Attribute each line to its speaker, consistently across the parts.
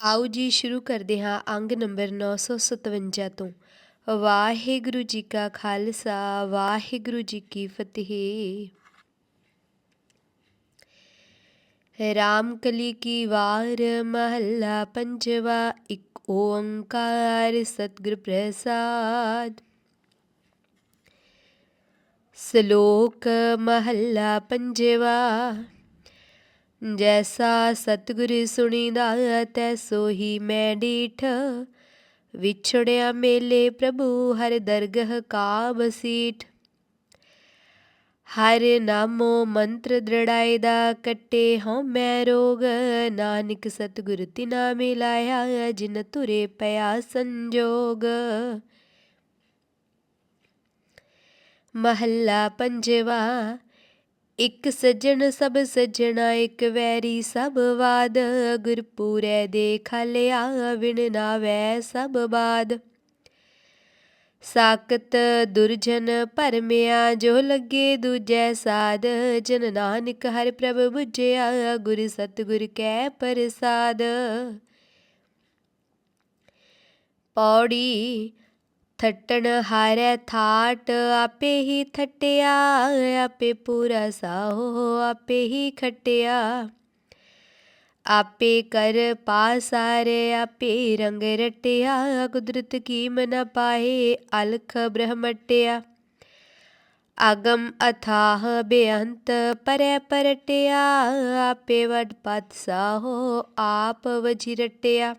Speaker 1: ਆਓ ਜੀ ਸ਼ੁਰੂ ਕਰਦੇ ਹਾਂ ਅੰਗ ਨੰਬਰ 957 ਤੋਂ। ਵਾਹਿਗੁਰੂ ਜੀ ਕਾ ਖਾਲਸਾ, ਵਾਹਿਗੁਰੂ ਜੀ ਕੀ ਫਤਿਹ। ਰਾਮ ਕਲੀ ਕੀ ਵਾਰ ਮਹੱਲਾ ਪੰਜਵਾ, ਇੱਕ ਓੰਕਾਰ ਸਤਿਗੁਰ ਪ੍ਰਸਾਦ। ਸ਼ਲੋਕ ਮਹੱਲਾ ਪੰਜਵਾ ਜੈਸਾ ਸਤਿਗੁਰ ਸੁਣੀਦਾ ਤੈ ਸੋਹੀ ਮੈਂ ਡੀਠ ਵਿਛੜਿਆ ਮੇਲੇ ਪ੍ਰਭੂ ਹਰ ਦਰਗਹ ਕਾ ਬਸੀਠ ਹਰ ਨਾਮੋ ਮੰਤਰ ਦ੍ਰਿੜਾਏ ਦਾ ਕੱਟੇ ਹਉ ਮੈਂ ਰੋਗ ਨਾਨਕ ਸਤਿਗੁਰ ਤਿਨਾ ਮਿਲਾਇਆ ਜਿਨ ਤੁਰੇ ਪਿਆ ਸੰਜੋਗ ਮਹੱਲਾ ਪੰਜਵਾ ਇੱਕ ਸੱਜਣ ਸਭ ਸੱਜਣਾ, ਇਕ ਵੈਰੀ ਸਭ ਵਾਦ। ਗੁਰਪੂਰੈ ਦੇ ਖਾਲਿਆ ਵਿਣ ਨਾਵੈ ਸਭ ਬਾਦ। ਸਾਕਤ ਦੁਰਜਨ ਭਰਮਿਆ ਜੋ ਲੱਗੇ ਦੂਜੈ ਸਾਧ ਜਨ ਨਾਨਕ ਹਰਿ ਪ੍ਰਭ 부ਝਿਆ ਗੁਰ ਸਤਿਗੁਰ ਕੈ ਪ੍ਰਸਾਦ। ਪੌੜੀ ਥੱਟਣ ਹਾਰੈ ਥਾਟ, ਆਪੇ ਹੀ ਥਟਿਆ, ਆਪੇ ਪੂਰਾ ਸਾਹੋ, ਆਪੇ ਹੀ ਖਟਿਆ। ਆਪੇ ਕਰ ਪਾਸਾਰੇ, ਆਪੇ ਰੰਗ ਰਟਿਆ, ਕੁਦਰਤ ਕੀ ਮਨ ਪਾਏ, ਅਲਖ ਬ੍ਰਹਮਟਿਆ। ਅਗਮ ਅਥਾਹ ਬੇਅੰਤ ਪਰੈ ਪਰਟਿਆ, ਆਪੇ ਵਡ ਪਤ ਸਾਹੋ, ਆਪ ਵਜੀ ਰਟਿਆ।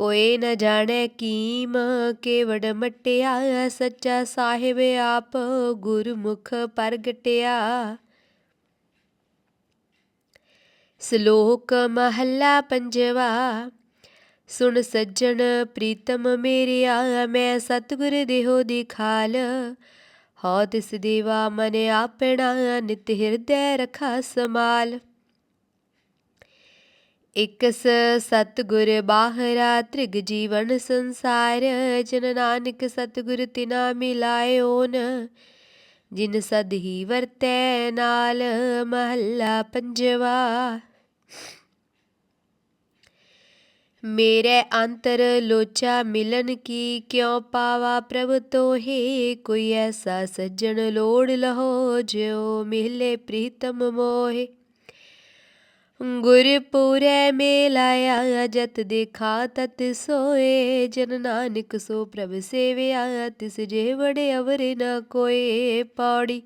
Speaker 1: ਕੋਈ ਨ ਜਾਣੈ ਕੀਮ, ਕੇਵੜ ਮਟਿਆ, ਸੱਚਾ ਸਾਹਿਬ ਆਪ ਗੁਰਮੁਖ ਪ੍ਰਗਟਿਆ। ਸ਼ਲੋਕ ਮਹੱਲਾ ਪੰਜਵਾ, ਸੁਣ ਸੱਜਣ ਪ੍ਰੀਤਮ ਮੇਰਿਆ, ਮੈਂ ਸਤਿਗੁਰ ਦੇਹੋ ਦੀ ਖਾਲ। ਹਉ ਤਿਸ ਦੇਵਾ ਮਨ ਆਪਣਾ, ਨਿਤ ਹਿਰਦੈ ਰਖਾ ਸਮਾਲ ਇਕਸ ਸਤਿਗੁਰ ਬਾਹਰਾ ਤ੍ਰਿਗ ਜੀਵਨ ਸੰਸਾਰ, ਜਨ ਨਾਨਕ ਸਤਿਗੁਰ ਤਿਨਾ ਮਿਲਾਇਓਨ। ਜਿਨ ਸਦ ਹੀ ਵਰਤੈ ਨਾਲ ਮਹੱਲਾ ਪੰਜਵਾ। ਮੇਰੇ ਅੰਤਰ ਲੋਚਾ ਮਿਲਨ ਕੀ ਕਿਉ ਪਾਵਾ ਪ੍ਰਭ ਤੋਹੇ? ਕੋਈ ਐਸਾ ਸੱਜਣ ਲੋੜ ਲਹੋ, ਜਿਉ ਮਿਲੇ ਪ੍ਰੀਤਮ ਮੋਹੇ। ਗੁਰਪੂਰੈ ਮੇਲਾਇਆ ਜਤ ਦੇਖਾ ਤਤ ਸੋਏ, ਜਨ ਨਾਨਕ ਸੋ ਪ੍ਰਭ ਸੇਵਿਆ, ਤਿਸ ਜੇ ਵੜੇ ਅਵਰ ਨ ਕੋਏ ਪੌੜੀ।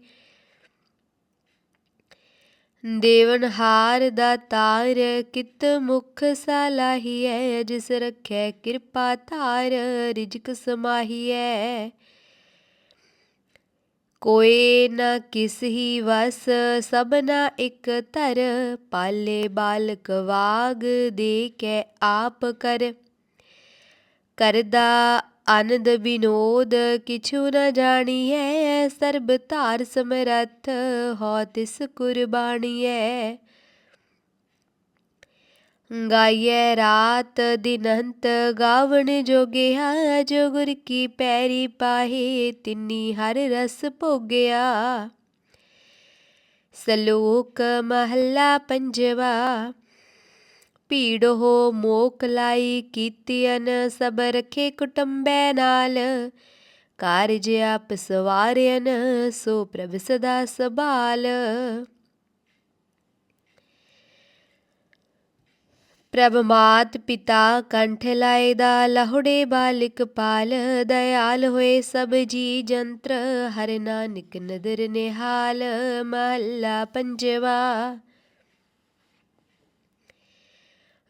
Speaker 1: ਦੇਵਨ ਹਾਰ ਦਾ ਤਾਰ, ਕਿਤ ਮੁਖ ਸਲਾਹੀਐ ਜਿਸ ਰਖੈ ਕਿਰਪਾ ਧਾਰ, ਰਿਜਕ ਸਮਾਹੀਐ। ਕੋਈ ਨ ਕਿਸ ਹੀ ਵਸ ਸਭਨਾ ਇਕ ਧਰ। ਪਾਲੇ ਬਾਲਕ ਵਾਗ ਦੇ ਕੇ ਆਪ ਕਰ। ਕਰਦਾ ਆਨੰਦ ਵਿਨੋਦ, ਕਿਛੂ ਨ ਜਾਣੀਐ। ਸਰਬ ਧਾਰ ਸਮਰੱਥ ਹੋ ਤਿਸ ਕੁਰਬਾਨੀਐ। ਗਾਈਐ ਰਾਤ ਦਿਨੰਤ, ਗਾਵਣ ਜੋਗਿਆ ਜੋ ਗੁਰ ਕੀ ਪੈਰੀ ਪਾਹੇ, ਤਿੰਨੀ ਹਰ ਰਸ ਭੋਗਿਆ। ਸਲੋਕ ਮਹੱਲਾ ਪੰਜਵਾ, ਭੀੜ ਹੋ ਮੋਕ ਲਾਈ ਕੀਤੀਨ ਸਭ ਰਖੇ ਕੁਟੰਬੈ ਨਾਲ। ਕਾਰਜ ਆਪ ਸਵਾਰਿਆਨ ਸੋ ਪ੍ਰਭ ਸਦਾ ਸਬਾਲ ਪ੍ਰਭ ਮਾਤ ਪਿਤਾ ਕੰਠ ਲਾਏ ਦਾ ਲਹੁੜੇ ਬਾਲਿਕ ਪਾਲ, ਦਇਆਲ ਹੋਏ ਸਭ ਜੀ ਜੰਤਰ, ਹਰ ਨਾਨਕ ਨਦਰ ਨਿਹਾਲ, ਮਹੱਲਾ ਪੰਜਵਾ।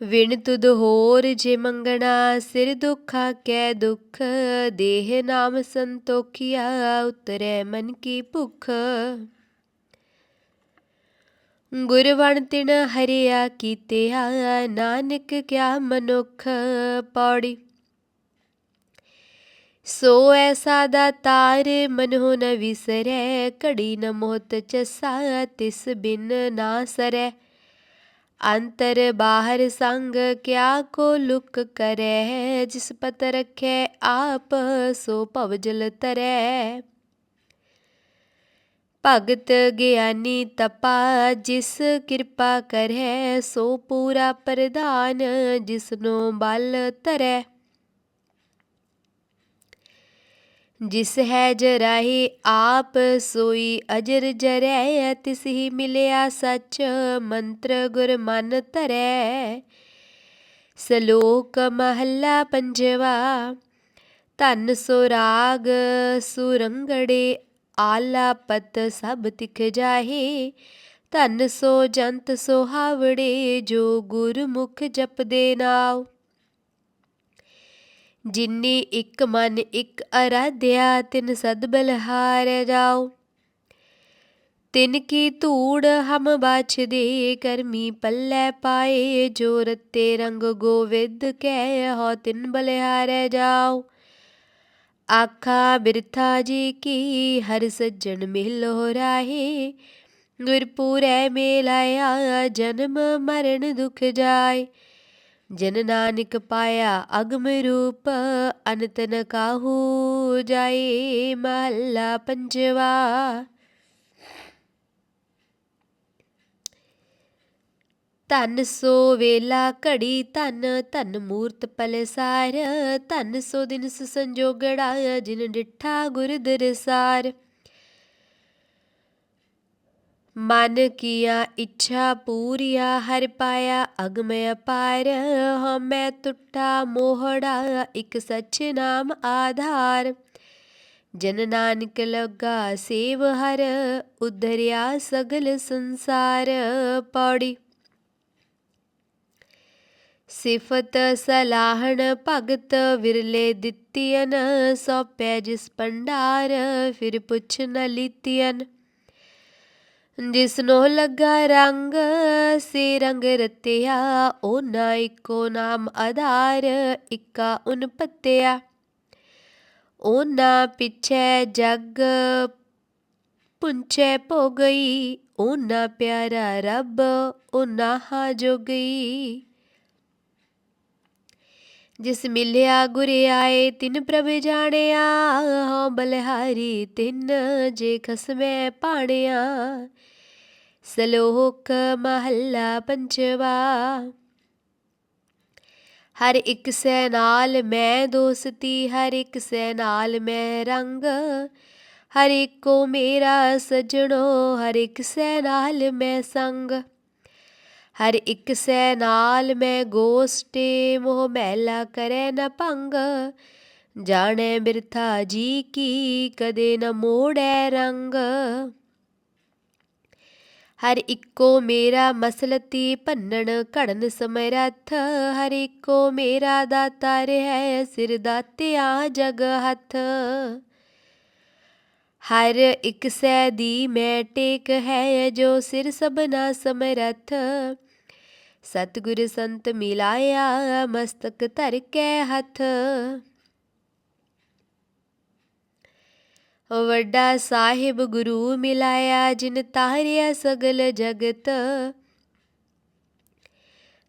Speaker 1: ਵਿਣ ਤੁਧ ਹੋਰ ਜੇ ਮੰਗਣਾ, ਸਿਰ ਦੁਖਾ ਕੈ ਦੁਖ, ਦੇਹ ਨਾਮ ਸੰਤੋਖਿਆ, ਉਤਰੈ ਮਨ ਕੀ ਭੁਖ। ਗੁਰਵਣ ਤਿਨ ਹਰਿਆ ਕੀਤਿਆ, ਨਾਨਕ ਕਿਆ ਮਨੁਖ ਪੌੜੀ। ਸੋ ਐਸਾ ਦਾ ਤਾਰ ਮਨੋ ਨ ਵਿਸਰੈ, ਘੜੀ ਨ ਮੋਹਤ ਚਸਾ, ਤਿਸ ਬਿਨ ਨਾ ਸਰੈ। ਅੰਤਰ ਬਾਹਰ ਸੰਗ ਕਿਆ ਕੋ ਲੁਕ ਕਰੈ, ਜਿਸ ਪਤ ਰਖੈ ਆਪ ਸੋ ਭਵ ਜਲ ਤਰੈ। ਭਗਤ ਗਿਆਨੀ ਤਪਾ, ਜਿਸ ਕਿਰਪਾ ਕਰੈ, ਸੋ ਪੂਰਾ ਪ੍ਰਧਾਨ ਜਿਸਨੋ ਬਲ ਧਰੈ। ਜਿਸ ਹੈ ਜਰਾਹੀ ਆਪ, ਸੋਈ ਅਜਰ ਜਰੈ, ਤਿਸ ਹੀ ਮਿਲਿਆ ਸਚ, ਮੰਤਰ ਗੁਰ ਮਨ ਧਰੈ। ਸਲੋਕ ਮਹੱਲਾ ਪੰਜਵਾ, ਧਨ ਸੁਰਾਗ ਸੁਰੰਗੜੇ ਆਲਾ ਪਤ ਸਭ ਤਿਖ ਜਾਹੇ, ਧਨ ਸੋ ਜੰਤ ਸੋ ਹਾਵੜੇ, ਜੋ ਗੁਰਮੁਖ ਜਪਦੇ ਨਾਉ। ਜਿਨੀ ਇੱਕ ਮਨ ਇੱਕ ਅਰਾਧਿਆ, ਤਿਨ ਸਦ ਬਲਹਾਰ ਜਾਓ ਤਿਨ ਕੀ ਧੂੜ ਹਮ ਬਾਛਦੇ ਕਰਮੀ ਪੱਲੇ ਪਾਏ, ਜੋ ਰਤੇ ਰੰਗ ਗੋਵਿੰਦ ਕਹਿ ਹੋ ਤਿਨ ਬਲਿਹਾਰ ਜਾਓ ਆਖਾ, ਬਿਰਥਾ ਜੀ ਕੀ ਹਰ ਸੱਜਣ ਮਿਲੋ ਰਾਹੇ? ਗੁਰਪੂਰੈ ਮੇਲਾਇਆ, ਜਨਮ ਮਰਨ ਦੁਖ ਜਾਏ। ਜਨ ਨਾਨਕ ਪਾਇਆ, ਅਗਮ ਰੂਪ ਅਨੰਤ ਨ ਕਾਹੂ ਜਾਏ? ਮਹੱਲਾ ਪੰਜਵਾ ਧਨ ਸੋ ਵੇਲਾ ਘੜੀ, ਧਨ ਧਨ ਮੂਰਤ ਪਲਸਾਰ ਧਨ ਸੋ ਦਿਨ ਸੰਜੋਗੜਾ ਜਿਨ ਡਿਠਾ ਗੁਰ ਦਰਸਾਰ। ਮਨ ਕੀਆ ਇੱਛਾ ਪੂਰੀਆ, ਹਰ ਪਾਇਆ ਅਗਮ ਅਪਾਰ। ਹਮੈ ਟੁੱਟਾ ਮੋਹੜਾ, ਇਕ ਸੱਚ ਨਾਮ ਆਧਾਰ। ਜਨ ਨਾਨਕ ਲਗਾ ਸੇਵ ਹਰ, ਉਧਰਿਆ ਸਗਲ ਸੰਸਾਰ। ਪੌੜੀ ਸਿਫਤ ਸਲਾਹਣ ਭਗਤ ਵਿਰਲੇ ਦਿੱਤੀਨ ਸੋਪੈ ਜਿਸ ਭੰਡਾਰ, ਫਿਰ ਪੁੱਛ ਨ ਲੀਤੀਨ ਜਿਸਨੋ ਲੱਗਾ ਰੰਗ, ਸੇ ਰੰਗ ਰਤਿਆ ਉਹ ਨਾ ਇੱਕੋ ਨਾਮ ਆਧਾਰ, ਇੱਕਾ ਉਨ ਪਤਿਆ ਉਹ ਨਾ ਪਿਛੈ ਜਗ ਪੁੰਚੈ ਭੋ ਗਈ ਉਹ ਨਾ ਪਿਆਰਾ ਰੱਬ ਉਹ ਨਾ ਹਾ ਜੋ ਗਈ ਜਿਸ ਮਿਲਿਆ ਗੁਰ ਆਏ, ਤਿਨ ਪ੍ਰਭ ਜਾਣਿਆ। ਹਉ ਬਲਿਹਾਰੀ, ਤਿਨ ਜੇ ਖਸਮੈ ਪਾਣਿਆ। ਸਲੋਕ ਮਹੱਲਾ ਪੰਜਵਾ। ਹਰ ਇੱਕ ਸੈ ਨਾਲ ਮੈਂ ਦੋਸਤੀ, ਹਰ ਇੱਕ ਸੈ ਨਾਲ ਮੈਂ ਰੰਗ। ਹਰ ਇੱਕੋ ਮੇਰਾ ਸਜਣੋ, ਹਰ ਇੱਕ ਸੈ ਨਾਲ ਮੈਂ ਸੰਗ। ਹਰ ਇਕ ਸੈ ਨਾਲ ਮੈਂ ਗੋਸਟੇ ਮੋਹ ਮਹਿਲਾ ਕਰੈ ਨ ਭੰਗ। ਜਾਣੈ ਬਿਰਥਾ ਜੀ ਕੀ, ਕਦੇ ਨ ਮੋੜੈ ਰੰਗ। ਹਰ ਇੱਕੋ ਮੇਰਾ ਮਸਲਤੀ ਭੰਨਣ ਘੜਨ ਸਮਰੱਥ। ਹਰ ਇੱਕੋ ਮੇਰਾ ਦਾਤਾ ਹੈ ਸਿਰ ਦਾਤਿਆ ਜਗ ਹੱਥ। ਹਰ ਇੱਕ ਸੈ ਦੀ ਮੈਂ ਟੇਕ ਹੈ ਜੋ ਸਿਰ ਸਭਨਾ ਸਮਰੱਥ। ਸਤਿਗੁਰ ਸੰਤ ਮਿਲਾਇਆ, ਮਸਤਕ ਧਰ ਕੇ ਹੱਥ। ਵੱਡਾ ਸਾਹਿਬ ਗੁਰੂ ਮਿਲਾਇਆ, ਜਿਨ ਤਾਰਿਆ ਸਗਲ ਜਗਤ।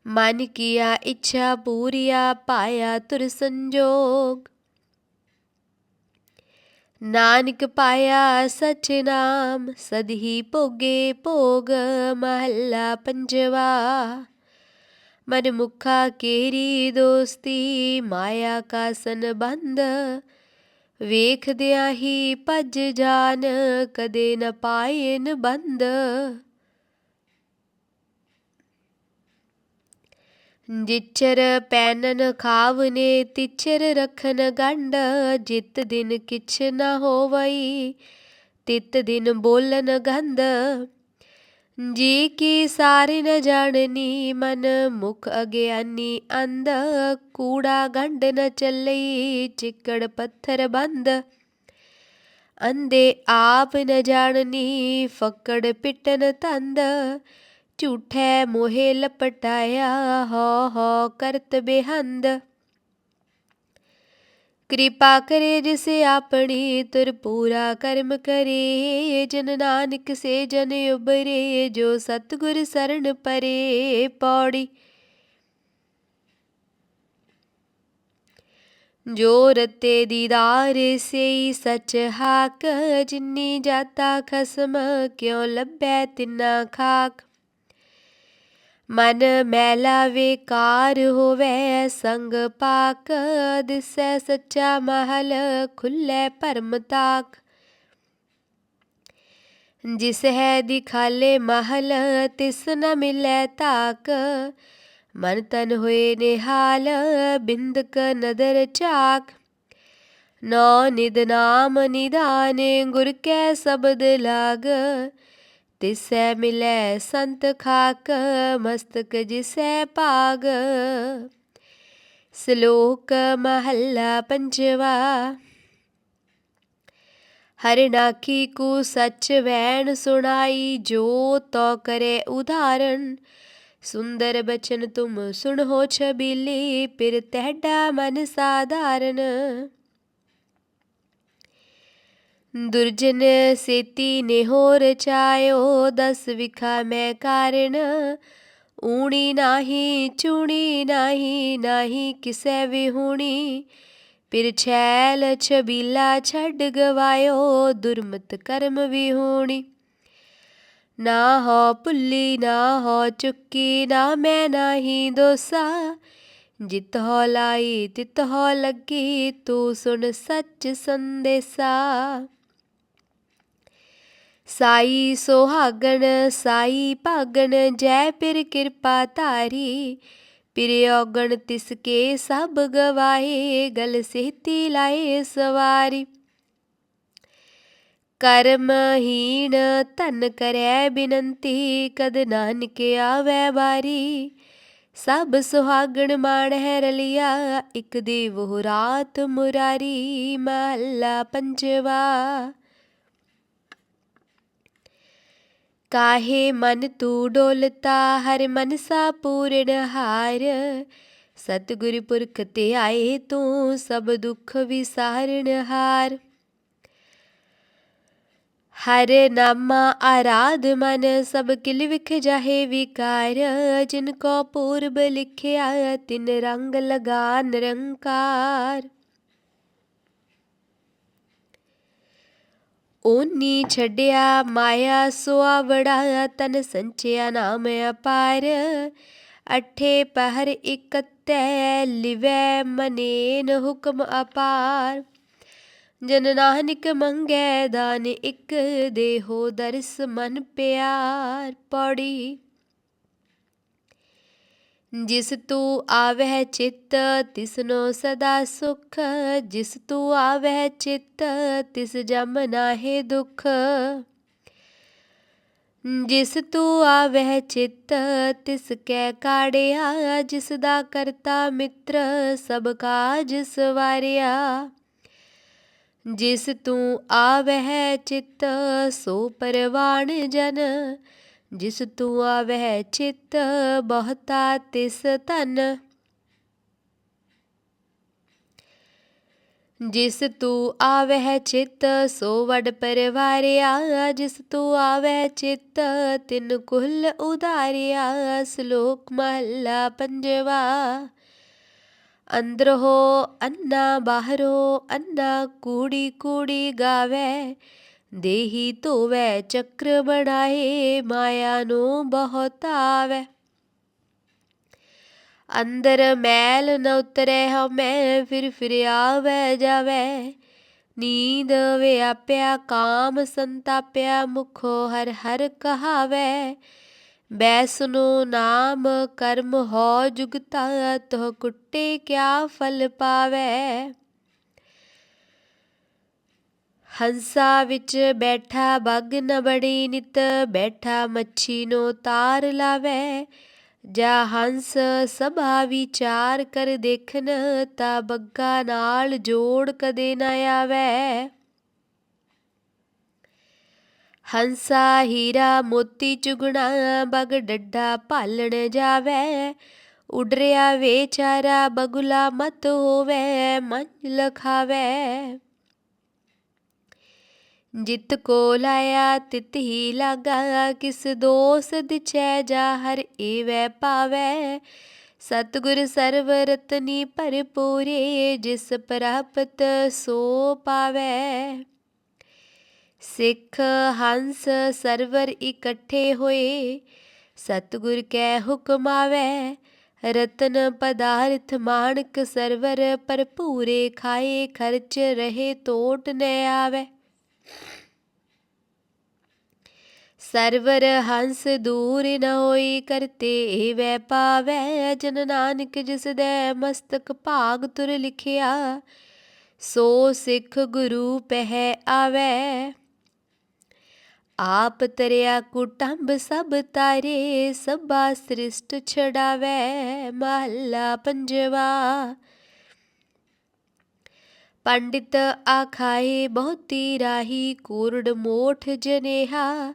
Speaker 1: ਮਨ ਕੀਆ ਇੱਛਾ ਪੂਰੀਆ, ਪਾਇਆ ਤੁਰ ਸੰਜੋਗ। ਨਾਨਕ ਪਾਇਆ ਸਚ ਨਾਮ, ਸਦਹੀ ਭੋਗੇ ਭੋਗ, ਮਹੱਲਾ ਪੰਜਵਾ। ਮਨ ਮੁਖਾ ਕੇਰੀ ਦੋਸਤੀ, ਮਾਇਆ ਕਾ ਸੰਬੰਧ। ਵੇਖਦਿਆਂ ਹੀ ਭੱਜ ਜਾਣ ਕਦੇ ਨ ਪਾਇਨ ਬੰਦ ਜਿਚਰ ਪੈਨਨ ਖਾਵਨੇ ਤਿਚਰ ਰਖਨ ਗੰਡ ਜਿਤ ਦਿਨ ਕਿਛ ਨ ਹੋਵਈ, ਤਿਤ ਦਿਨ ਬੋਲਨ ਗੰਧ। ਜੀ ਕੀ ਸਾਰੀ ਨ ਜਾਣਨੀ, ਮਨ ਮੁਖ ਅਗਿਆਨੀ ਅੰਧ ਕੂੜਾ ਗੰਢ ਨ ਚੱਲਈ, ਚਿੱਕੜ ਪੱਥਰ ਬੰਦ। ਅੰਦੇ ਆਪ ਨ ਜਾਣਨੀ, ਫੱਕੜ ਪਿਟਨ ਤੰਦ। ਝੂਠੇ ਮੋਹੇ ਲਪਟਾਇਆ ਹੋ ਹੋ ਕਰਤ ਬੇਹੰਦ। ਕਿਰਪਾ ਕਰੇ ਜਿਸ ਆਪਣੀ ਤੁਰ ਪੂਰਾ ਕਰਮ ਕਰੇ, ਜਨ ਨਾਨਕ ਸੇ ਜਨ ਉਬਰੇ ਜੋ ਸਤਗੁਰ ਸਰਣ ਪਰੇ ਪੌੜੀ। ਜੋ ਰਤੇ ਦੀਦਾਰ ਸਈ ਸਚ ਹਾਕ, ਜਿਨੀ ਜਾਤਾ ਖਸਮ, ਕਿਉ ਲੱਭੈ ਤਿਨਾ ਖਾਕ। ਮਨ ਮੈਲਾ ਵਿਕਾਰ ਹੋਵੇ, ਸੰਗ ਪਾਕ ਦਿਸੈ ਸੱਚਾ ਮਹਲ, ਖੁੱਲੇ ਭਰਮ ਤਾਕ। ਜਿਸ ਹੈ ਦਿਖਾਲੇ ਮਹਲ, ਤਿਸ ਨ ਮਿਲੈ ਤਾਕ ਮਨ ਤਨ ਹੋਏ ਨਿਹਾਲ ਬਿੰਦਕ ਨਦਰ ਚਾਕ ਨੌ ਨਿਦ ਨਾਮ ਨਿਧਾਨੇ, ਗੁਰ ਕੈ ਸ਼ਬਦ ਲਾਗ। ਤਿਸੈ ਮਿਲੈ ਸੰਤ ਖਾਕ, ਮਸਤਕ ਜਿਸੈ ਭਾਗ। ਸ਼ਲੋਕ ਮਹੱਲਾ ਪੰਜਵਾ, ਹਰਿ ਨਾਖੀ ਕੂ ਸਚ ਵੈਣ ਸੁਣਾਈ, ਜੋ ਤੋ ਕਰੇ ਉਦਾਹਰਨ ਸੁੰਦਰ ਬਚਨ ਤੁਮ ਸੁਣੋ ਛਬੀਲੀ ਪਿਰ ਤਹਿਡਾ ਮਨ ਸਾਧਾਰਨ ਦੁਰਜਨ ਸੇਤੀ ਨੇ ਹੋਰ ਚਾਇਓ, ਦਸ ਵਿਖਾ ਮੈਂ ਕਾਰਨ ਊਣੀ ਨਾਹੀ, ਚੂਣੀ ਨਾਹੀ ਨਾਹੀ ਕਿਸੈ ਵਿਹੂਣੀ। ਪਿਰ ਛੈਲ ਛਬੀਲਾ ਛੱਡ ਗਵਾਇਓ, ਦੁਰਮਤ ਕਰਮ ਵਿਹੂਣੀ। ਨਾ ਹੋ ਭੁੱਲੀ, ਨਾ ਹੋ ਚੁੱਕੀ, ਨਾ ਮੈਂ ਨਾਹੀ ਦੋਸਾ। ਜਿਤ ਹੋ ਲਾਈ, ਤਿਤ ਹੋ ਲੱਗੀ, ਤੂੰ ਸੁਣ ਸੱਚ ਸੰਦੇਸਾ। ਸਾਈ ਸੁਹਾਗਣ, ਸਾਈ ਭਾਗਣ, ਜੈ ਪਿਰ ਕਿਰਪਾ ਧਾਰੀ। ਪਿਰ ਔਗਣ ਤਿਸ ਕੇ ਸਭ ਗਵਾਏ, ਗਲ ਸਿਹਤੀ ਲਾਏ ਸਵਾਰੀ। ਕਰਮਹੀਣ ਧਨ ਕਰੈ ਬਿਨੰਤੀ, ਕਦ ਨਾਨਕ ਆਵੈ ਬਾਰੀ ਸਭ ਸੁਹਾਗਣ ਮਾਣ ਹੈ ਰਲਿਆ, ਇਕ ਦੇਵ ਰਾਤ ਮੁਰਾਰੀ, ਮਹੱਲਾ ਪੰਜਵਾ। ਕਾਹੇ ਮਨ ਤੂੰ ਡੋਲਤਾ, ਹਰ ਮਨਸਾ ਪੂਰਨ ਹਾਰ। ਸਤਿਗੁਰ ਪੁਰਖ ਤੇ ਆਏ ਤੂੰ, ਸਭ ਦੁੱਖ ਵਿਸਾਰਨ ਹਾਰ। ਹਰ ਨਾਮਾ ਆਰਾਧ ਮਨ, ਸਭ ਕਿਲ ਵਿਖ ਜਾਹੇ ਵਿਕਾਰ। ਜਿਨ ਕੋ ਪੂਰਬ ਲਿਖਿਆ, ਤਿਨ ਰੰਗ ਲਗਾ ਨਿਰੰਕਾਰ। ਓਨੀ ਛੱਡਿਆ, ਮਾਇਆ ਸੁਆਵੜਾ, ਤਨ ਸੰਚਿਆ ਨਾਮ ਅਪਾਰ। ਅਠੇ ਪਹਿਰ ਇਕਤੈ ਲਿਵੈ, ਮਨੇਨ ਹੁਕਮ ਅਪਾਰ। ਜਨ ਨਾਨਕ ਮੰਗੈ, ਦਾਨ ਇਕ ਦੇਹੋ, ਦਰਸ ਮਨ ਪਿਆਰ। ਪੜੀ ਜਿਸ ਤੂੰ ਆਵਹਿ ਚਿੱਤ ਤਿਸਨੋ ਸਦਾ ਸੁਖ। ਜਿਸ ਤੂੰ ਆਵਹਿ ਚਿੱਤ, ਤਿਸ ਜਮ ਨਾਹੇ ਦੁਖ। ਜਿਸ ਤੂੰ ਆਵਹਿ ਚਿੱਤ, ਤਿਸ ਕੈ ਕਾੜਿਆ। ਜਿਸ ਦਾ ਕਰਤਾ ਮਿੱਤਰ, ਸਭ ਕਾਜ ਸਵਾਰਿਆ। ਜਿਸ ਤੂੰ ਆਵਹਿ ਚਿੱਤ, ਸੋ ਪਰਵਾਣ ਜਨ। ਜਿਸ ਤੂੰ ਆਵਹਿ ਚਿੱਤ ਬਹੁਤਾ ਤਿਸ ਧਨ। ਜਿਸ ਤੂੰ ਆਵਹਿ ਚਿੱਤ ਸੋ ਵਡ ਪਰਵਾਰਿਆ, ਜਿਸ ਤੂੰ ਆਵਹਿ ਚਿੱਤ ਤਿਨ ਕੁਲ ਉਦਾਰਿਆ ਸ਼ਲੋਕ ਮਹੱਲਾ ਪੰਜਵਾ। ਅੰਦਰੋ ਅੰਨਾ ਬਾਹਰੋ ਅੰਨਾ ਕੂੜੀ ਕੂੜੀ ਗਾਵੇ ਦੇਹੀ ਧੋਵੈ, ਚੱਕਰ ਬਣਾਏ, ਮਾਇਆ ਨੂੰ ਬਹੁਤ ਆਵੇ ਅੰਦਰ ਮੈਲ ਨ ਉਤਰੈ ਹਮੈ ਫਿਰ ਫਿਰ ਆਵੇ ਜਾਵੈ। ਨੀਂਦ ਵਿਆਪਿਆ, ਕਾਮ ਸੰਤਾਪਿਆ, ਮੁਖੋ ਹਰ ਹਰ ਕਹਾਵੇ। ਬੈਸਨੋ ਨਾਮ ਕਰਮ ਹੋ ਜੁਗਤਾ ਤੋ ਕੁੱਟੇ ਕਿਆ ਫਲ ਪਾਵੈ। ਹੰਸਾ ਵਿੱਚ ਬੈਠਾ ਬੱਗ ਨ ਬੜੀ ਨਿਤ, ਬੈਠਾ ਮੱਛੀ ਨੋ ਤਾਰ ਲਾਵੇ। ਜਾ ਹੰਸ ਸਭਾ ਵਿਚਾਰ ਕਰ ਦੇਖਨ, ਤਾ ਬੱਗਾ ਨਾਲ ਜੋੜ ਕਦੇ ਨਾ ਆਵੇ। ਹੰਸਾ ਹੀਰਾ ਮੋਤੀ ਚੁਗਣਾ, ਬਗ ਡੱਡਾ ਭਾਲਣ ਜਾਵੇ। ਉਡਰਿਆ ਵੇਚਾਰਾ ਬਗੁਲਾ ਮਤ ਹੋਵੇ ਮਨ ਲਖਾਵੇ। ਜਿਤ ਕੋ ਲਾਇਆ ਤਿਤ ਹੀ ਲਾਗਾ, ਕਿਸ ਦੋਸ ਦਿਚੈ ਜਾ ਹਰ ਏਵੈ ਪਾਵੈ। ਸਤਿਗੁਰ ਸਰਵ ਰਤਨੀ ਭਰਪੂਰੇ, ਜਿਸ ਪ੍ਰਾਪਤ ਸੋ ਪਾਵੈ। ਸਿੱਖ ਹੰਸ ਸਰਵਰ ਇਕੱਠੇ ਹੋਏ, ਸਤਿਗੁਰ ਕੈ ਹੁਕਮ ਆਵੈ। ਰਤਨ ਪਦਾਰਥ ਮਾਣਕ ਸਰਵਰ ਭਰਪੂਰੇ, ਖਾਏ ਖਰਚ ਰਹੇ ਟੋਟ ਨ ਆਵੈ। ਸਰਵਰ ਹੰਸ ਦੂਰ ਨ ਹੋਈ ਕਰਤੇ ਵੈ ਪਾਵੈ ਜਨ ਨਾਨਕ ਜਿਸ ਦੇ ਮਸਤਕ ਭਾਗ ਤੁਰ ਲਿਖਿਆ, ਸੋ ਸਿੱਖ ਗੁਰੂ ਪਹਿ ਆਵੈ। ਆਪ ਤਰਿਆ ਕੁਟੰਬ ਸਭ ਤਾਰੇ, ਸਭਾ ਸ੍ਰਿਸ਼ਟ ਛਡਾਵੈ, ਮਹੱਲਾ ਪੰਜਵਾ। ਪੰਡਿਤ ਆਖਾਏ, ਬਹੁਤੀ ਰਾਹੀ ਕੂਰੜ ਮੋਠ ਜਨੇਹਾ,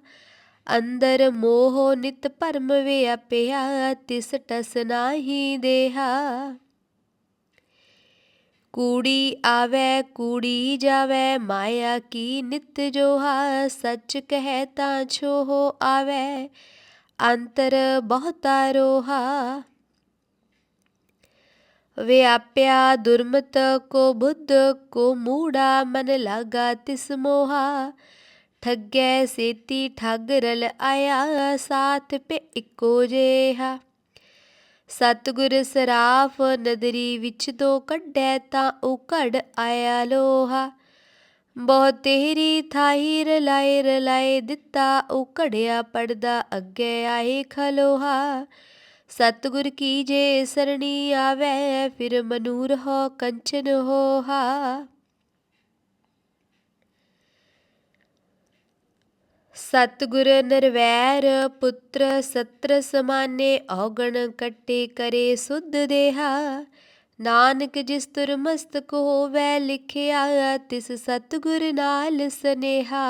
Speaker 1: ਅੰਦਰ ਮੋਹ ਨਿਤ ਭਰਮ ਵਿਆਪਿਆ, ਤਿਸ ਟਸ ਨਾਹੀ ਦੇਹਾ। ਕੂੜੀ ਆਵੇ, ਕੂੜੀ ਜਾਵੇ, ਮਾਇਆ ਕੀ ਨਿਤ ਜੋਹਾ, ਸੱਚ ਕਹਿ ਤਾਂ ਛੋਹ ਆਵੇ, ਅੰਤਰ ਬਹੁਤਾ ਰੋਹਾ। ਵਿਆਪਿਆ ਦੁਰਮਤ ਕੋ ਬੁੱਧ ਕੋ ਮੂੜਾ ਮਨ ਲਾਗਾ ਤਿਸ ਮੋਹਾ। ਠੱਗੈ ਸੇਤੀ ਠੱਗ ਰਲ ਆਇਆ ਸਾਥ ਪੇ ਇੱਕੋ ਜੇਹਾ। ਸਤਗੁਰ ਸਰਾਫ ਨਦਰੀ ਵਿੱਚ ਦੋ ਕੱਢੈ ਤਾਂ ਉਹ ਘੜ ਆਇਆ ਲੋਹਾ। ਬਹੁ ਤੇਰੀ ਥਾਈ ਰਲਾਏ ਰਲਾਏ ਦਿੱਤਾ, ਉਹ ਘੜਿਆ ਪੜਦਾ ਅੱਗੇ ਆਏ ਖਲੋਹਾ। ਸਤਿਗੁਰ ਕੀ ਜੇ ਸਰਣੀ ਆਵੇ, ਫਿਰ ਮਨੂਰ ਹੋ ਕੰਚਨ ਹੋਹਾ ਸਤਗੁਰ ਨਰਵੈਰ ਪੁੱਤਰ ਸਤਰ ਸਮਾਨੇ, ਔਗਣ ਕੱਟੇ ਕਰੇ ਸੁਧ ਦੇਹਾ। ਨਾਨਕ ਜਿਸ ਤੁਰ ਮਸਤਕ ਹੋਵੇ ਲਿਖਿਆ, ਤਿਸ ਸਤਗੁਰ ਨਾਲ ਸਨੇਹਾ।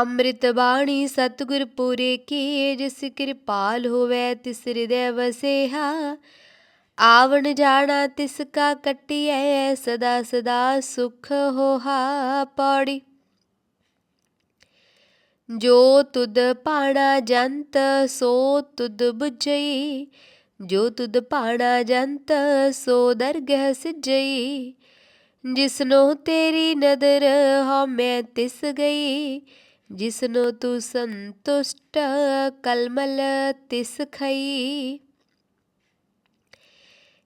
Speaker 1: ਅੰਮ੍ਰਿਤ ਬਾਣੀ ਸਤਿਗੁਰ ਪੂਰੇ ਕੀ ਜਿਸ ਕਿਰਪਾਲ ਹੋਵੇ ਤਿਸ ਹਿਰਦੈ ਵਸੇਹਾ। ਆਵਣ ਜਾਣਾ ਤਿਸ ਕਾ ਕਟਿਐ, ਸਦਾ ਸਦਾ ਸੁਖ ਹੋਹਾ ਪੌੜੀ ਜੋ ਤੁਧ ਪਾਣਾ ਜੰਤ, ਸੋ ਤੁਧ 부ਝਈ ਜੋ ਤੁਧ ਪਾਣਾ ਜੰਤ, ਸੋ ਦਰਗਹ ਸਿਜਈ। ਜਿਸਨੋ ਤੇਰੀ ਨਦਰ ਹਉ ਮੈਂ ਤਿਸ ਗਈ ਜਿਸਨੋ ਤੂੰ ਸੰਤੁਸ਼ਟ ਕਲਮਲ ਤਿਸ ਖਈ।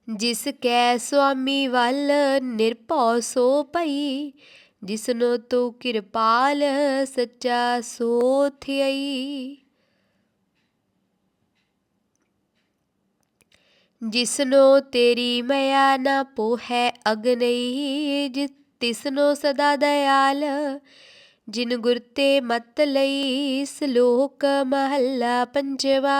Speaker 1: ਜਿਸ ਕੈ ਸੁਆਮੀ ਵੱਲ ਨਿਰਭਉ ਸੋ ਪਈ ਜਿਸਨੋ ਤੂੰ ਕਿਰਪਾਲ ਸੱਚਾ ਸੋ ਥਈ ਜਿਸਨੋ ਤੇਰੀ ਮਿਆ ਨਾ ਪੋਹੈ ਅਗਨਈ। ਜਿਸ ਤਿਸਨੋ ਸਦਾ ਦਇਆਲ ਜਿਨ ਗੁਰ ਤੇ ਮਤ ਲਈ ਸ਼ਲੋਕ ਮਹੱਲਾ ਪੰਜਵਾ।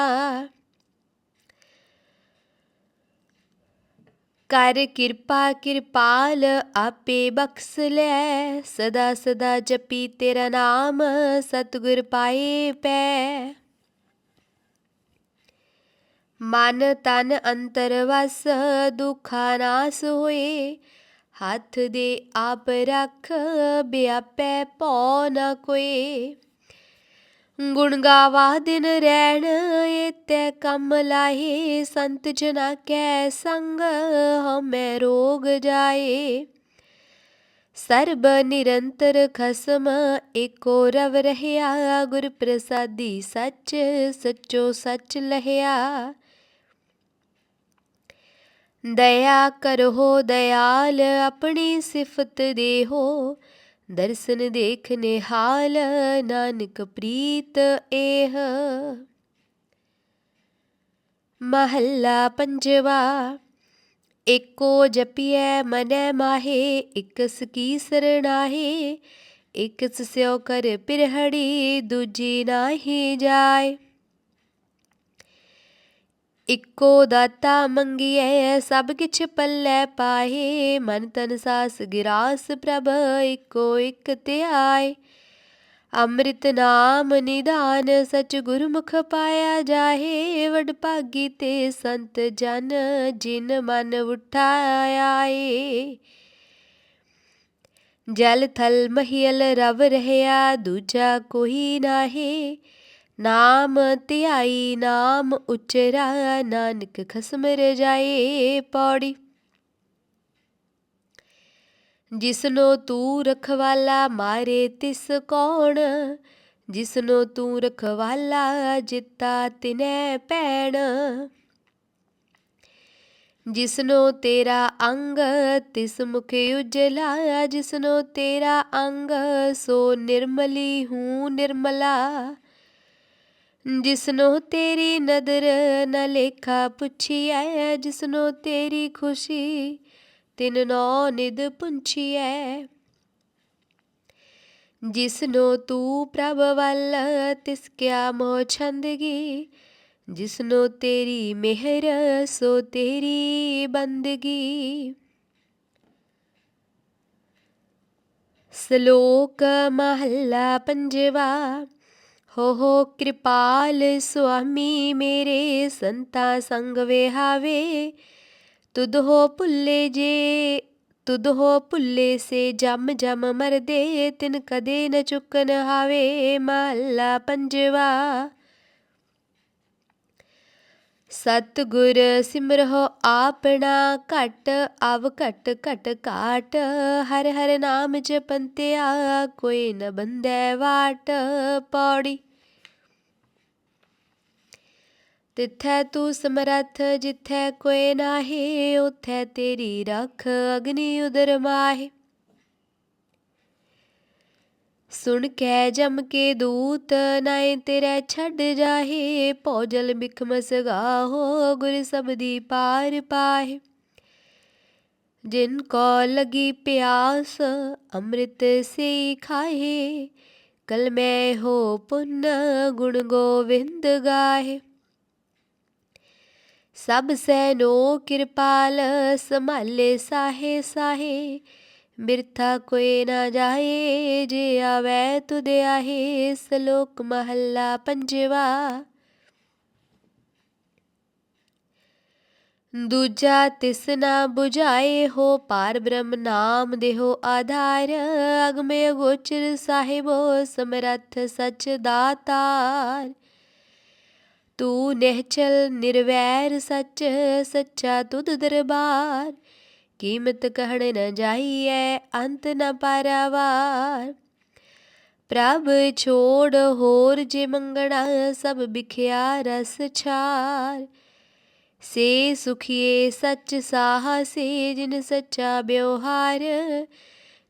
Speaker 1: ਕਰ ਕਿਰਪਾ ਕਿਰਪਾਲ ਆਪੇ ਬਖਸ ਲੈ, ਸਦਾ ਸਦਾ ਜਪੀ ਤੇਰਾ ਨਾਮ ਸਤਿਗੁਰ ਪਾਏ ਪੈ। ਮਨ ਤਨ ਅੰਤਰ ਵਸ, ਦੁਖਾ ਨਾਸ ਹੋਏ ਹੱਥ ਦੇ ਆਪ ਰੱਖ, ਬਿਆਪੈ ਭਉ ਨ ਕੋਏ ਗੁਣ ਗਾਵਾ ਦਿਨ ਰਹਿਣ ਏਤੈ ਕੰਮ ਲਾਹੇ, ਸੰਤ ਜਨਾ ਕੈ ਸੰਗ ਹਮੈ ਰੋਗ ਜਾਏ। ਸਰਬ ਨਿਰੰਤਰ ਖਸਮ, ਏਕੋ ਰਵ ਰਹਿਆ ਗੁਰ ਪ੍ਰਸਾਦੀ ਸੱਚ, ਸੱਚੋ ਸੱਚ ਲਹਿਆ। ਦਇਆ ਕਰੋ ਦਇਆਲ, ਆਪਣੀ ਸਿਫਤ ਦੇਹੋ। ਦਰਸ਼ਨ ਦੇਖ ਨਿਹਾਲ, ਨਾਨਕ ਪ੍ਰੀਤ ਏਹ। ਮਹੱਲਾ ਪੰਜਵਾ, ਏਕੋ ਜਪੀਐ ਮਨੈ ਮਾਹੇ, ਇਕਸ ਕੀ ਸਰਣਾਹੇ ਇਕਸ ਸਿਓ ਕਰ ਪਿਰਹੜੀ, ਦੂਜੀ ਨਾਹੀ ਜਾਏ। ਇੱਕੋ ਦਾਤਾ ਮੰਗੀਐ, ਸਭ ਕਿਛ ਪੱਲੇ ਪਾਏ ਮਨ ਤਨ ਸਾਸ ਗਿਰਾਸ ਪ੍ਰਭ, ਇੱਕੋ ਇਕ ਧਿਆਏ। ਅੰਮ੍ਰਿਤ ਨਾਮ ਨਿਧਾਨ ਸਚ ਗੁਰਮੁਖ ਪਾਇਆ ਜਾਹੇ। ਵਡ ਭਾਗੀ ਤੇ ਸੰਤ ਜਨ, ਜਿਨ ਮਨ ਉਠਾਇਆ ਉਠਾਇਆਏ। ਜਲ ਥਲ ਮਹੀਲ ਰਵ ਰਹਿਆ, ਦੂਜਾ ਕੋਈ ਨਾਹੀ। ਨਾਮ ਧਿਆਈ, ਨਾਮ ਉਚਰਾ, ਨਾਨਕ ਖਸਮ ਰਜਾਏ ਪੌੜੀ। ਜਿਸਨੋ ਤੂੰ ਰਖਵਾਲਾ, ਮਾਰੇ ਤਿਸ ਕੌਣ? ਜਿਸਨੋ ਤੂੰ ਰਖਵਾਲਾ, ਜਿੱਤਾ ਤਿਨੈ ਪੈਣ ਜਿਸਨੋ ਤੇਰਾ ਅੰਗ, ਤਿਸ ਮੁਖ ਉਜਲਾ। ਜਿਸਨੋ ਤੇਰਾ ਅੰਗ, ਸੋ ਨਿਰਮਲੀ ਹੂੰ ਨਿਰਮਲਾ। ਜਿਸਨੂੰ ਤੇਰੀ ਨਦਰ ਨ ਲੇਖਾ ਪੁੱਛੀਐ, ਜਿਸਨੂੰ ਤੇਰੀ ਖੁਸ਼ੀ ਤਿਨ ਨੌ ਨਿਦ ਪੁੰਛੀਐ। ਜਿਸਨੋ ਤੂੰ ਪ੍ਰਭ ਵੱਲ ਤਿਸ ਕਿਆ ਮੋਹ ਛੰਦਗੀ, ਜਿਸਨੂੰ ਤੇਰੀ ਮਿਹਰ ਸੋ ਤੇਰੀ ਬੰਦਗੀ। ਸ਼ਲੋਕ ਮਹੱਲਾ ਪੰਜਵਾ ਹੋ ਹੋ ਕਿਰਪਾਲ ਸੁਆਮੀ ਮੇਰੇ ਸੰਤਾ ਸੰਗ ਵਿਹਾਵੇ। ਤੁਧ ਹੋ ਭੁੱਲੇ ਜੇ, ਤੁਧ ਹੋ ਭੁੱਲੇ ਸੇ ਜਮ ਜਮ ਮਰਦੇ, ਤਿਨ ਕਦੇ ਨ ਚੁੱਕਨ ਹਾਵੇ ਮਹੱਲਾ ਪੰਜਵਾ। ਸਤਿਗੁਰ ਸਿਮਰਹੁ ਆਪਣਾ ਘਟ, ਅਵ ਘਟ ਘਟ ਘਾਟ। ਹਰ ਹਰ ਨਾਮ ਜਪੰਤਿਆ, ਕੋਈ ਨ ਬੰਦੈ ਵਾਟ ਪੌੜੀ। ਤਿੱਥੈ ਤੂੰ ਸਮਰੱਥ, ਜਿੱਥੈ ਕੋਈ ਨਾਹੀ, ਉਥੈ ਤੇਰੀ ਰਖ ਅਗਨੀ ਉਦਰ ਮਾਹੇ। ਸੁਣ ਕੇ ਜਮ ਕੇ ਦੂਤ ਨਾਏ ਤੇਰੇ ਛੱਡ ਜਾਹੇ ਭੋਜਲ ਬਿਖਮ ਸਗਾਹੋ ਗੁਰ ਸਬਦੀ ਪਾਰ ਪਾਹੇ ਜਿਨ ਕੋ ਲਗੀ ਪਿਆਸ ਅੰਮ੍ਰਿਤ ਸੇ ਖਾਹੇ ਕਲ ਮੈਂ ਹੋ ਪੁੰਨ ਗੁਣ ਗੋਵਿੰਦ ਗਾਹੇ ਸਭ ਸੈਨੋ ਕਿਰਪਾਲ ਸੰਭਾਲੇ ਸਾਹੇ ਸਾਹੇ ਬਿਰਥਾ ਕੋਈ ਨਾ ਜਾਏ ਜੇ ਆਵੇ ਤੁਧ ਆਹੇ, ਸ਼ਲੋਕ ਮਹੱਲਾ ਪੰਜਵਾ। ਦੂਜਾ ਤਿਸ ਨਾ 부ਝਾਏ ਹੋ ਪਾਰ ਬ੍ਰਹਮ ਨਾਮ ਦੇਹੋ ਆਧਾਰ। ਅਗਮੇ ਗੋਚਰ ਸਾਹਿਬੋ ਸਮਰੱਥ ਸਚ ਦਾਤਾਰ। ਤੂੰ ਨਿਹਚਲ ਨਿਰਵੈਰ ਸੱਚ, ਸੱਚਾ ਤੁਧ ਦਰਬਾਰ। ਕੀਮਤ ਕਹਿਣ ਨ ਜਾਈਐ ਅੰਤ ਨ ਪਾਰਾਵਾਰ ਪ੍ਰਭ ਛੋੜ ਹੋਰ ਜੇ ਮੰਗਣਾ ਸਭ ਵਿਖਿਆ ਰਸ ਛਾਰ ਸੇ ਸੁਖੀਏ ਸੱਚ ਸਾਹ ਸੇ ਜਿਨ ਸੱਚਾ ਬਿਵਹਾਰ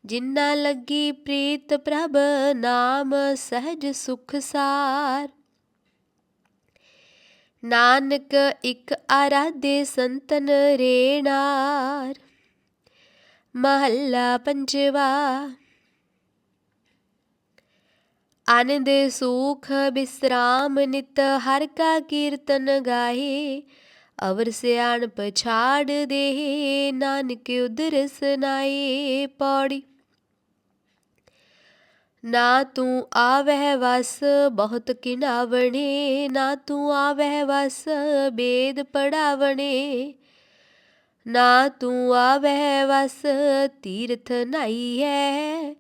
Speaker 1: ਜਿਨਾ ਲੱਗੀ ਪ੍ਰੀਤ ਪ੍ਰਭ ਨਾਮ ਸਹਿਜ ਸੁਖ ਸਾਰ ਨਾਨਕ ਇਕ ਆਰਾਧੇ ਸੰਤਨ ਰੇਣਾਰ ਮਹੱਲਾ ਪੰਜਵਾ। ਆਨੰਦ ਸੁਖ ਬਿਸਰਾਮ ਨਿਤ ਹਰ ਕਾ ਕੀਰਤਨ ਗਾਏ ਅਵਰ ਸਿਆਣ ਪਛਾੜ ਦੇ ਨਾਨਕ ਉਦਰ ਸੁਨਾਏ ਪੌੜੀ। ਨਾ ਤੂੰ ਆਵਹਿ ਵਸ, ਬਹੁਤ ਕਿਨਾਵਣੇ, ਨਾ ਤੂੰ ਆਵਹਿ ਵਸ, ਬੇਦ ਪੜਾਵਣੇ ਨਾ ਤੂੰ ਆਵਹਿ ਵਸ, ਤੀਰਥ ਨਾਈਐ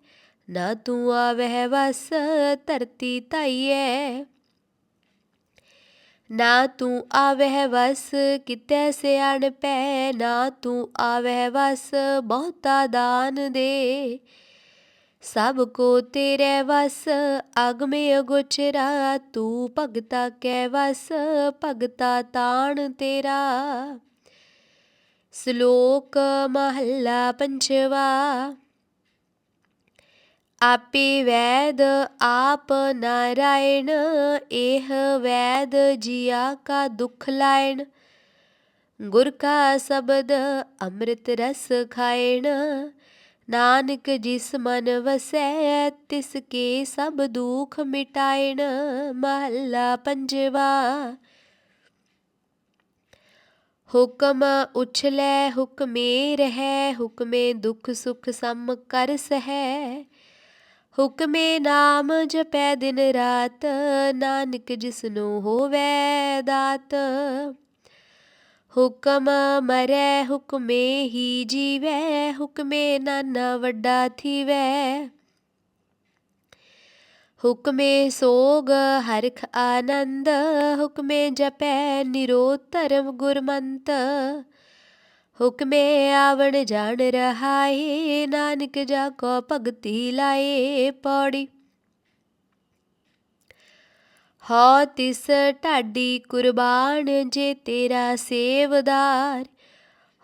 Speaker 1: ਨਾ ਤੂੰ ਆਵਹਿ ਵਸ, ਧਰਤੀ ਧਾਈਐ ਨਾ ਤੂੰ ਆਵਹਿ ਵਸ, ਕਿਤੇ ਸਿਆਣ ਪੈ। ਨਾ ਤੂੰ ਆਵਹਿ ਵਸ, ਬਹੁਤਾ ਦਾਨ ਦੇ। ਸਭ ਕੋ ਤੇਰੇ ਵਸ ਅਗਮੇ ਅਗੋਚਰਾ। ਤੂੰ ਭਗਤਾ ਕੈ ਵਸ, ਭਗਤਾ ਤਾਣ ਤੇਰਾ। ਸ਼ਲੋਕ ਮਹੱਲਾ ਪੰਜਵਾ। ਆਪੇ ਵੈਦ ਆਪ ਨਾਰਾਇਣ, ਇਹ ਵੈਦ ਜੀਆ ਕਾ ਦੁਖ ਲਾਇਣ। ਗੁਰ ਕਾ ਸ਼ਬਦ ਅੰਮ੍ਰਿਤ ਰਸ ਖਾਇਣ। ਨਾਨਕ ਜਿਸ ਮਨ ਵਸੈ, ਤਿਸ ਕੇ ਸਭ ਦੁਖ ਮਿਟਾਇਣ। ਮਹੱਲਾ ਪੰਜਵਾ। ਹੁਕਮ ਉਛਲੇ, ਹੁਕਮੇ ਰਹੈ, ਹੁਕਮੇ ਦੁਖ ਸੁਖ ਸਮ ਕਰ ਸਹੈ। ਹੁਕਮੇ ਨਾਮ ਜਪੈ ਦਿਨ ਰਾਤ, ਨਾਨਕ ਜਿਸਨੂੰ ਹੋਵੇ ਦਾਤ। ਹੁਕਮ ਮਰੈ, ਹੁਕਮੇ ਹੀ ਜੀਵੈ, ਹੁਕਮੇ ਨਾਨਾ ਵੱਡਾ ਥੀਵੈ। ਹੁਕਮੇ ਸੋਗ ਹਰਖ ਆਨੰਦ, ਹੁਕਮੇ ਜਪੈ ਨਿਰੋਤਰਮ ਗੁਰਮੰਤ। ਹੁਕਮੇ ਆਵਣ ਜਾਣ ਰਹਾਏ, ਨਾਨਕ ਜਾ ਕੋ ਭਗਤੀ ਲਾਏ ਪੌੜੀ। ਹੋ ਤਿਸ ਢਾਡੀ ਕੁਰਬਾਨ ਜੇ ਤੇਰਾ ਸੇਵਦਾਰ।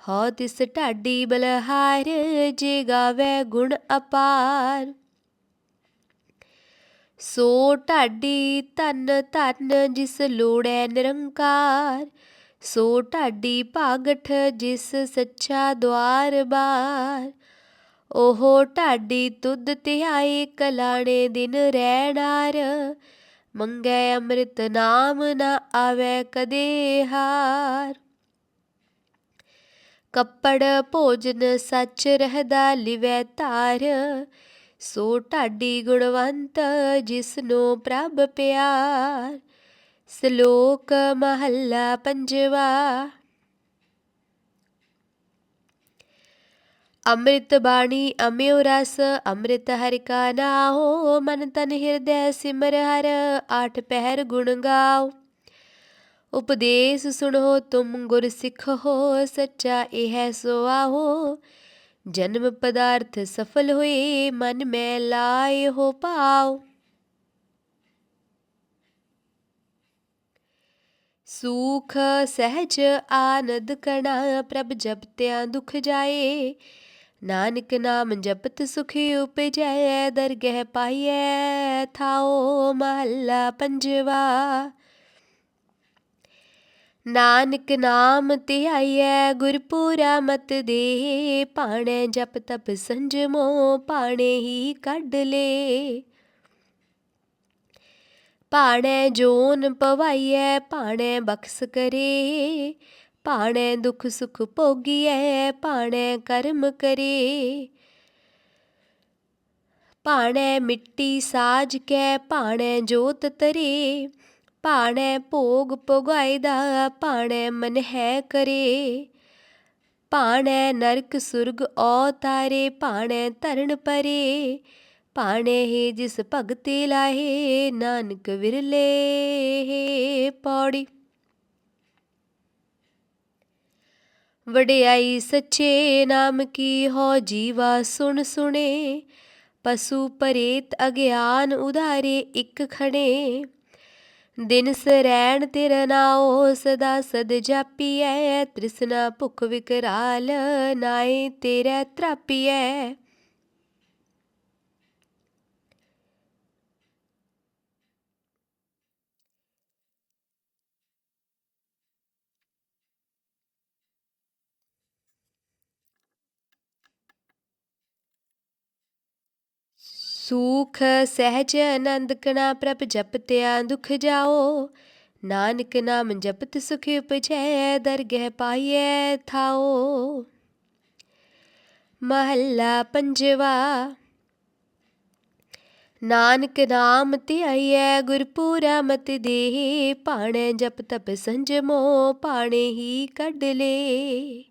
Speaker 1: ਹੋ ਤਿਸ ਢਾਡੀ ਬਲਹਾਰ ਜੇ ਗਾਵੇ ਗੁਣ ਅਪਾਰ। ਸੋ ਢਾਡੀ ਤਨ ਤਨ ਜਿਸ ਲੋੜੈ ਨਿਰੰਕਾਰ, ਸੋ ਢਾਡੀ ਭਾਗਠ ਜਿਸ ਸੱਚਾ ਦਵਾਰ ਬਾਰ। ਉਹ ਢਾਡੀ ਤੁਧ ਧਿਆਏ ਕਲਾਣੇ ਦਿਨ ਰਹਿਣਾਰ ਮੰਗੈ ਅੰਮ੍ਰਿਤ ਨਾਮ ਨਾ ਆਵੇ ਕਦੇ ਹਾਰ। ਕੱਪੜ ਭੋਜਨ ਸੱਚ ਰਹਦਾ ਲਿਵੈ ਧਾਰ ਸੋ ਢਾਡੀ ਗੁਣਵੰਤ ਜਿਸਨੂੰ ਪ੍ਰਭ ਪਿਆਰ, ਸ਼ਲੋਕ ਮਹੱਲਾ ਪੰਜਵਾ। ਅੰਮ੍ਰਿਤ ਬਾਣੀ ਅਮਿਉ ਰਸ, ਅੰਮ੍ਰਿਤ ਹਰਿ ਕਾ ਨਾਉ ਮਨ ਤਨ ਹਿਰਦੈ ਸਿਮਰ ਹਰ, ਆਠ ਪਹਿਰ ਗੁਣ ਗਾਓ। ਉਪਦੇਸ਼ ਸੁਣੋ ਤੁਮ ਗੁਰ ਸਿੱਖੋ ਸੱਚਾ ਇਹ ਸੁਆਹੋ ਜਨਮ ਪਦਾਰਥ ਸਫਲ ਹੋਏ, ਮਨ ਮੈਂ ਲਾਏ ਹੋ ਪਾਓ ਸੂਖ, ਸਹਿਜ, ਆਨੰਦ ਕਣਾ ਪ੍ਰਭ ਜਪਤਿਆਂ ਦੁਖ ਜਾਏ। ਨਾਨਕ ਨਾਮ ਜਪਤ ਸੁਖੀ ਉਪਜੈ, ਦਰਗਹਿ ਪਾਈਐ, ਥਾਓ ਮਹੱਲਾ ਪੰਜਵਾ। ਨਾਨਕ ਨਾਮ ਧਿਆਈਐ ਗੁਰਪੂਰਾ ਮਤ ਦੇ ਪਾਣੈ ਜਪ ਤਪ ਸੰਜਮੋ ਪਾਣੇ ਹੀ ਕੱਢ ਲੇ। ਪਾਣੈ ਜੋਨ ਪਵਾਈਐ ਪਾਣੈ ਬਖਸ ਕਰੇ। ਪਾਣੈ ਦੁਖ ਸੁਖ ਭੋਗੀਐ ਪਾਣੈ ਕਰਮ ਕਰੇ। ਪਾਣੈ ਮਿੱਟੀ ਸਾਜ ਕੈ ਪਾਣੈ ਜੋਤ ਤਰੇ ਪਾਣੈ ਭੋਗ ਭੋਗਾਇਦਾ ਪਾਣੈ ਮਨ ਹੈ ਕਰੇ। ਪਾਣੈ ਨਰਕ ਸੁਰਗ ਔ ਤਾਰੇ ਪਾਣੈ ਧਰਨ ਪਰੇ। ਪਾਣੇ ਹੀ ਜਿਸ ਭਗਤੇ ਲਾਹੇ, ਨਾਨਕ ਵਿਰਲੇ ਪੌੜੀ। ਵਡਿਆਈ ਸੱਚੇ ਨਾਮ ਕੀ ਹੋ, ਜੀਵਾ ਸੁਣ ਸੁਣੇ। ਪਸ਼ੂ ਪਰੇਤ ਅਗਿਆਨ ਉਧਾਰੇ ਇੱਕ ਖੜੇ ਦਿਨ ਸਰੈਣ ਤੇਰਾ ਨਾਉ ਸਦਾ ਸਦ ਜਾਪੀਐ ਤ੍ਰਿਸ਼ਨਾ ਭੁਖ ਵਿਕਰਾਲ ਨਾਏ ਤੇਰਾ ਤਰਾਪੀਐ। ਸੂਖ ਸਹਿਜ ਆਨੰਦ ਕਣਾ ਪ੍ਰਭ ਜਪਤਿਆ ਦੁਖ ਜਾਓ। ਨਾਨਕ ਨਾਮ ਜਪਤ ਸੁਖ ਉਪਜੈ, ਦਰਗਹਿ ਪਾਈਐ ਥਾਓ। ਮਹੱਲਾ ਪੰਜਵਾ, ਨਾਨਕ ਨਾਮ ਧਿਆਈਐ ਗੁਰਪੂਰਾ ਮਤ ਦੇਹ ਪਾਣੈ ਜਪ ਤਪ ਸੰਜਮੋ ਪਾਣੇ ਹੀ ਕੱਢ ਲੇ।